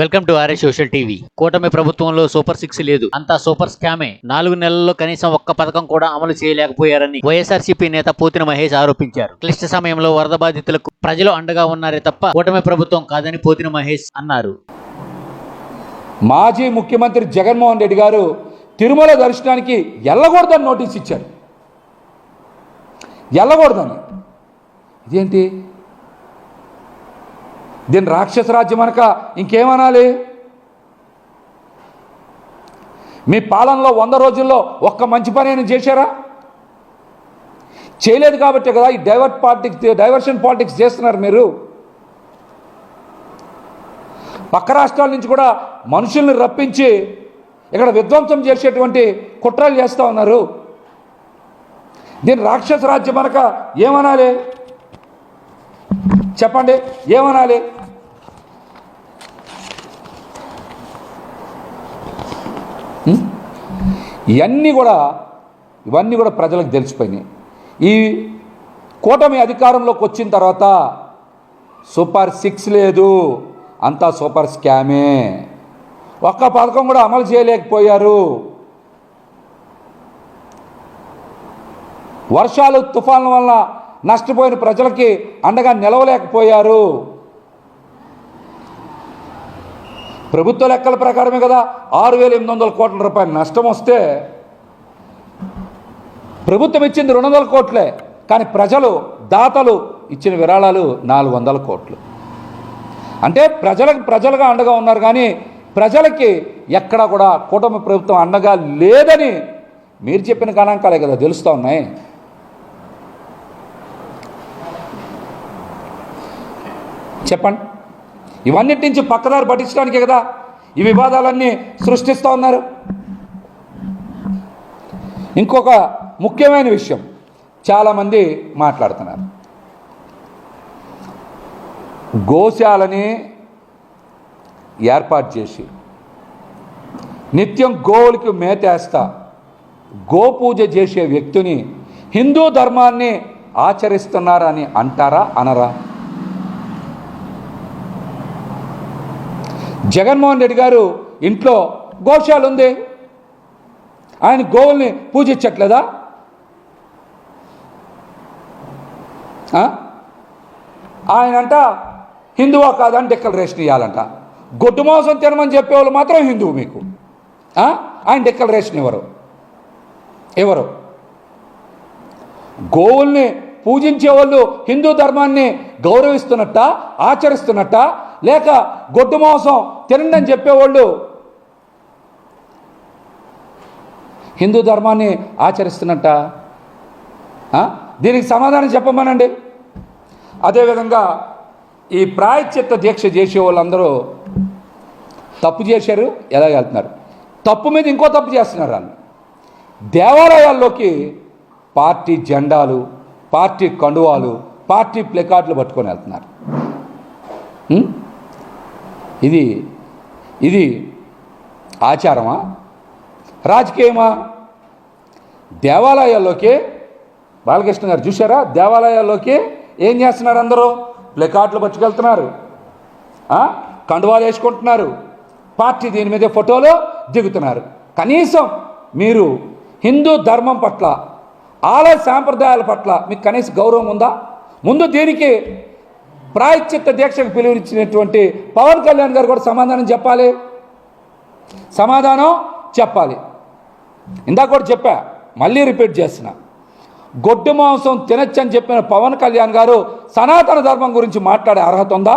Welcome to RS social TV కూటమి ప్రభుత్వంలో super six లేదు. అంతా సూపర్ స్కామే. నాలుగు నెలల్లో కనీసం ఒక్క పథకం కూడా అమలు చేయలేకపోయారని వైఎస్ఆర్సీపీ నేత పోతిన మహేష్ ఆరోపించారు. క్లిష్ట సమయంలో వరద బాధితులకు ప్రజలు అండగా ఉన్నారే తప్ప కూటమి ప్రభుత్వం కాదని పోతిన మహేష్ అన్నారు. మాజీ ముఖ్యమంత్రి జగన్మోహన్ రెడ్డి గారు తిరుమల దర్శనానికి వెళ్ళకూడదని నోటీస్ ఇచ్చారు. వెళ్ళకూడదని ఇదేంటి? దీని రాక్షస రాజ్యం అనక ఇంకేమనాలి? మీ పాలనలో వంద రోజుల్లో ఒక్క మంచి పని అయినా చేశారా? చేయలేదు కాబట్టి కదా ఈ డైవర్ట్ పాలిటిక్స్ డైవర్షన్ పాలిటిక్స్ చేస్తున్నారు మీరు. పక్క రాష్ట్రాల నుంచి కూడా మనుషుల్ని రప్పించి ఇక్కడ విధ్వంసం చేసేటువంటి కుట్రలు చేస్తూ ఉన్నారు. దీని రాక్షస రాజ్యం అనక ఏమనాలి? చెప్పండి ఏమనాలి? ఇవన్నీ కూడా ఇవన్నీ కూడా ప్రజలకు తెలిసిపోయినాయి. ఈ కూటమి అధికారంలోకి వచ్చిన తర్వాత సూపర్ సిక్స్ లేదు అంతా సూపర్ స్కామే. ఒక్క పథకం కూడా అమలు చేయలేకపోయారు. వర్షాలు తుఫాన్ల వల్ల నష్టపోయిన ప్రజలకి అండగా నిలవలేకపోయారు. ప్రభుత్వ లెక్కల ప్రకారమే కదా ఆరు వేల ఎనిమిది వందల కోట్ల రూపాయలు నష్టం వస్తే ప్రభుత్వం ఇచ్చింది రెండు వందల కోట్లే కానీ ప్రజలు దాతలు ఇచ్చిన విరాళాలు నాలుగు వందల కోట్లు. అంటే ప్రజలకు ప్రజలుగా అండగా ఉన్నారు కానీ ప్రజలకి ఎక్కడ కూడా కూటమి ప్రభుత్వం అండగా లేదని మీరు చెప్పిన గణాంకాలే కదా తెలుస్తూ ఉన్నాయి. చెప్పండి. ఇవన్నిటి నుంచి పక్కదారి పట్టించడానికే కదా ఈ వివాదాలన్నీ సృష్టిస్తూ ఉన్నారు. ఇంకొక ముఖ్యమైన విషయం చాలామంది మాట్లాడుతున్నారు. గోశాలని ఏర్పాటు చేసి నిత్యం గోవులకి మేతేస్తా గోపూజ చేసే వ్యక్తిని హిందూ ధర్మాన్ని ఆచరిస్తున్నారని అంటారా అనరా? జగన్మోహన్ రెడ్డి గారు ఇంట్లో గోశాల ఉంది ఆయన గోవుల్ని పూజించట్లేదా? ఆయనంట హిందువా కాదని డిక్లరేషన్ ఇవ్వాలంట గొడ్డు మాంసం తినమని చెప్పేవాళ్ళు మాత్రం హిందువు మీకు. ఆయన డిక్లరేషన్ ఇవ్వరు ఎవరు? గోవుల్ని పూజించే వాళ్ళు హిందూ ధర్మాన్ని గౌరవిస్తున్నట్ట ఆచరిస్తున్నట్ట లేక గొడ్డు మాంసం తినండి అని చెప్పేవాళ్ళు. హిందూ ధర్మాన్ని ఆచరిస్తున్నట్ట? దీనికి సమాధానం చెప్పమనండి. అదేవిధంగా ఈ ప్రాయశ్చిత్త దీక్ష చేసే వాళ్ళందరూ తప్పు చేశారు ఎలా వెళ్తున్నారు? తప్పు మీద ఇంకో తప్పు చేస్తున్నారు అని దేవాలయాల్లోకి పార్టీ జెండాలు పార్టీ కండువాలు పార్టీ ప్లెకార్డులు పట్టుకొని వెళ్తున్నారు. ఇది ఇది ఆచారమా? రాజకీయమా? దేవాలయాల్లోకి బాలకృష్ణ గారు చూశారా? దేవాలయాల్లోకి ఏం చేస్తున్నారు అందరూ? ప్లెకార్డులు పట్టుకెళ్తున్నారు. కండువాలు వేసుకుంటున్నారు. పార్టీ దీని మీద ఫోటోలు దిగుతున్నారు. కనీసం మీరు హిందూ ధర్మం పట్ల ఆలయ సాంప్రదాయాల పట్ల మీకు కనీస గౌరవం ఉందా? ముందు దీనికి ప్రాయశ్చిత్త దీక్షకు పిలువనిచ్చినటువంటి పవన్ కళ్యాణ్ గారు కూడా సమాధానం చెప్పాలి. సమాధానం చెప్పాలి. ఇందాక కూడా చెప్పా మళ్ళీ రిపీట్ చేస్తున్నా. గొడ్డు మాంసం తినచ్చని చెప్పిన పవన్ కళ్యాణ్ గారు సనాతన ధర్మం గురించి మాట్లాడే అర్హత ఉందా?